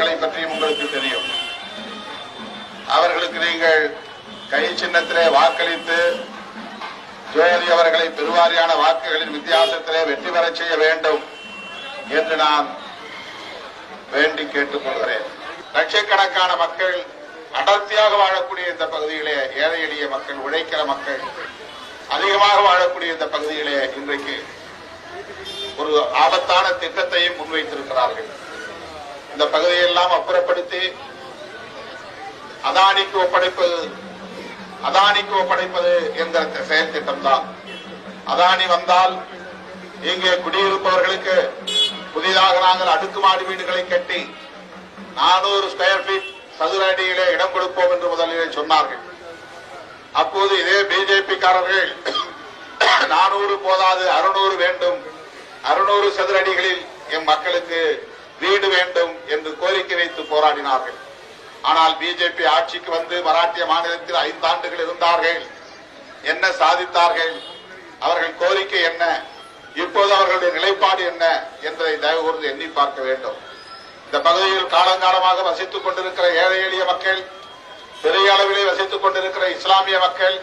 அவர்களை பற்றியும் உங்களுக்கு தெரியும். அவர்களுக்கு நீங்கள் கை சின்னத்திலே வாக்களித்து ஜோதி அவர்களை பெருவாரியான வாக்குகளின் வித்தியாசத்திலே வெற்றி பெறச் செய்ய வேண்டும் என்று நான் வேண்டி கேட்டுக்கொள்கிறேன். லட்சக்கணக்கான மக்கள் அடர்த்தியாக வாழக்கூடிய இந்த பகுதியிலே ஏழை எளிய மக்கள் உழைக்கிற மக்கள் அதிகமாக வாழக்கூடிய இந்த பகுதியிலே இன்றைக்கு ஒரு ஆபத்தான திட்டத்தையும் முன்வைத்திருக்கிறார்கள். இந்த பகுதியெல்லாம் அப்புறப்படுத்தி அதானிக்கு ஒப்படைப்பது அதானிக்கு ஒப்படைப்பது என்கிற செயல் திட்டம் தான் அதானி வந்தால் இங்கே குடியிருப்பவர்களுக்கு புதிதாக நாங்கள் அடுக்குமாடி வீடுகளை கட்டி நானூறு ஸ்கொயர் பீட் சதுர அடியிலே இடம் கொடுப்போம் என்று முதலிலே சொன்னார்கள். அப்போது இதே பிஜேபி காரர்கள் நானூறு போதாது அறுநூறு வேண்டும். அறுநூறு சதுர அடிகளில் எம் மக்களுக்கு வீடு வேண்டும் என்று கோரிக்கை வைத்து போராடினார்கள். ஆனால் பிஜேபி ஆட்சிக்கு வந்து மராட்டிய மாநிலத்தில் ஐந்தாண்டுகள் இருந்தார்கள். என்ன சாதித்தார்கள்? அவர்கள் கோரிக்கை என்ன? இப்போது அவர்களுடைய நிலைப்பாடு என்ன என்பதை தயவு கூர்ந்து எண்ணி பார்க்க வேண்டும். இந்த பகுதியில் காலங்காலமாக வசித்துக் கொண்டிருக்கிற ஏழை எளிய மக்கள் பெரிய அளவிலே வசித்துக் கொண்டிருக்கிற இஸ்லாமிய மக்கள்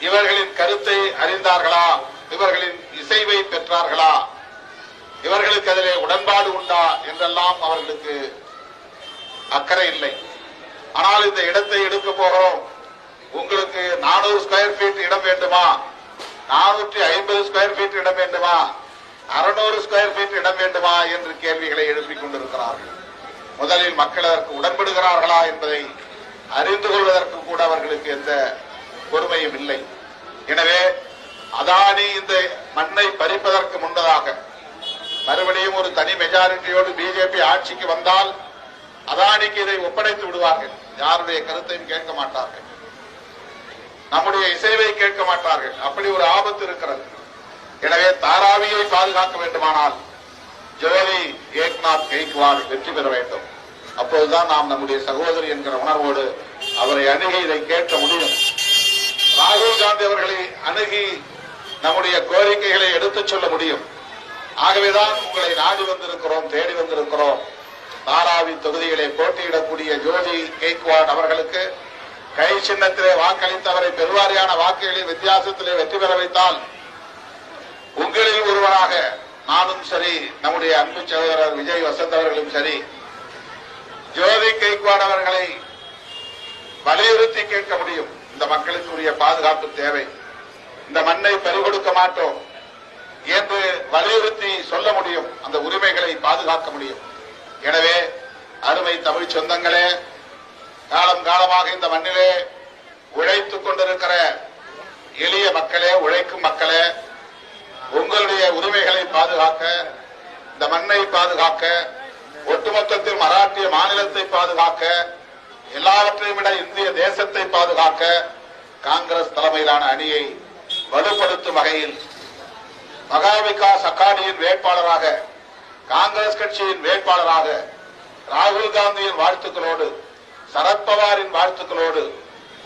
இவர்களின் கருத்தை அறிந்தார்களா? இவர்களின் இசைவை பெற்றார்களா? இவர்களுக்கு அதிலே உடன்பாடு உண்டா என்றெல்லாம் அவர்களுக்கு அக்கறை இல்லை. ஆனால் இந்த இடத்தை எடுக்க போகிறோம். உங்களுக்கு நானூறு ஸ்கொயர் ஃபீட் இடம் வேண்டுமா? நானூற்றி ஐம்பது ஸ்கொயர் ஃபீட் இடம் வேண்டுமா? அறுநூறு ஸ்கொயர் ஃபீட் இடம் வேண்டுமா என்று கேள்விகளை எழுப்பிக் கொண்டிருக்கிறார்கள். முதலில் மக்கள் அதற்கு உடன்படுகிறார்களா என்பதை அறிந்து கொள்வதற்கு கூட அவர்களுக்கு எந்த பொறுமையும் இல்லை. எனவே அதானி இந்த மண்ணை பறிப்பதற்கு முன்னதாக மறுபடியும் ஒரு தனி மெஜாரிட்டியோடு பிஜேபி ஆட்சிக்கு வந்தால் அதானிக்கு இதை ஒப்படைத்து விடுவார்கள். யாருடைய கருத்தையும் கேட்க மாட்டார்கள். நம்முடைய இசைவை கேட்க மாட்டார்கள். அப்படி ஒரு ஆபத்து இருக்கிறது. எனவே தாராவியை பாதுகாக்க வேண்டுமானால் ஜோதி ஏக்நாத் கெய்க்வாட் வெற்றி பெற வேண்டும். அப்போதுதான் நாம் நம்முடைய சகோதரி என்கிற உணர்வோடு அவரை அணுகி இதை கேட்க முடியும். ராகுல் காந்தி அவர்களை அணுகி நம்முடைய கோரிக்கைகளை எடுத்துச் சொல்ல முடியும். ஆகவேதான் உங்களை நாடி வந்திருக்கிறோம் தேடி வந்திருக்கிறோம். தாராவி தொகுதிகளை போட்டியிடக்கூடிய ஜோதி கேக்வாட் அவர்களுக்கு கை சின்னத்திலே வாக்களித்தவரை பெருவாரியான வாக்குகளின் வித்தியாசத்திலே வெற்றி பெற வைத்தால் உங்களில் ஒருவராக நானும் சரி நம்முடைய அன்பு சகோதரர் விஜய் வசந்த் அவர்களும் சரி ஜோதி கேக்வாட் அவர்களை வலியுறுத்தி கேட்க முடியும். இந்த மக்களுக்கு உரிய பாதுகாப்பு தேவை. இந்த மண்ணை பறிகொடுக்க மாட்டோம். வலியுறுத்தி சொல்ல முடியும் அந்த உரிமைகளை பாதுகாக்க முடியும். எனவே அருமை தமிழ் சொந்தங்களே காலம் காலமாக இந்த மண்ணிலே உழைத்துக் கொண்டிருக்கிற எளிய மக்களே உழைக்கும் மக்களே உங்களுடைய உரிமைகளை பாதுகாக்க இந்த மண்ணை பாதுகாக்க ஒட்டுமொத்தத்தில் மராட்டிய மாநிலத்தை பாதுகாக்க எல்லாவற்றையும் விட இந்திய தேசத்தை பாதுகாக்க காங்கிரஸ் தலைமையிலான அணியை வலுப்படுத்தும் வகையில் மகா விகாஸ் அகாடியின் வேட்பாளராக காங்கிரஸ் கட்சியின் வேட்பாளராக ராகுல் காந்தியின் வாழ்த்துக்களோடு சரத்பவாரின் வாழ்த்துக்களோடு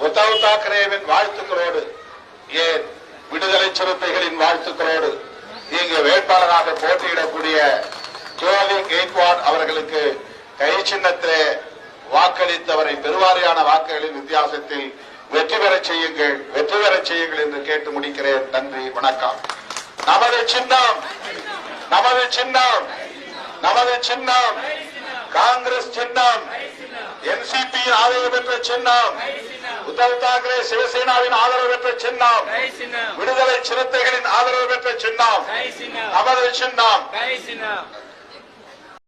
உத்தவ் தாக்கரேவின் வாழ்த்துக்களோடு ஏன் விடுதலை சிறுத்தைகளின் வாழ்த்துக்களோடு இங்கு வேட்பாளராக போட்டியிடக்கூடிய ஜோலி கெய்க்வாட் அவர்களுக்கு கை சின்னத்திலே வாக்களித்தவரை பெருவாரியான வாக்குகளின் வித்தியாசத்தில் வெற்றி பெறச் செய்யுங்கள் வெற்றி பெறச் செய்யுங்கள் என்று கேட்டு முடிக்கிறேன். நன்றி வணக்கம். நமது சின்னம். நமது சின்னம். நமது சின்னம். காங்கிரஸ் சின்னம். என்சிபி ஆதரவு பெற்ற சின்னம். உத்தவ் தாக்கரே சிவசேனாவின் ஆதரவு பெற்ற சின்னம். விடுதலை சிறுத்தைகளின் ஆதரவு பெற்ற சின்னம். நமது சின்னம்.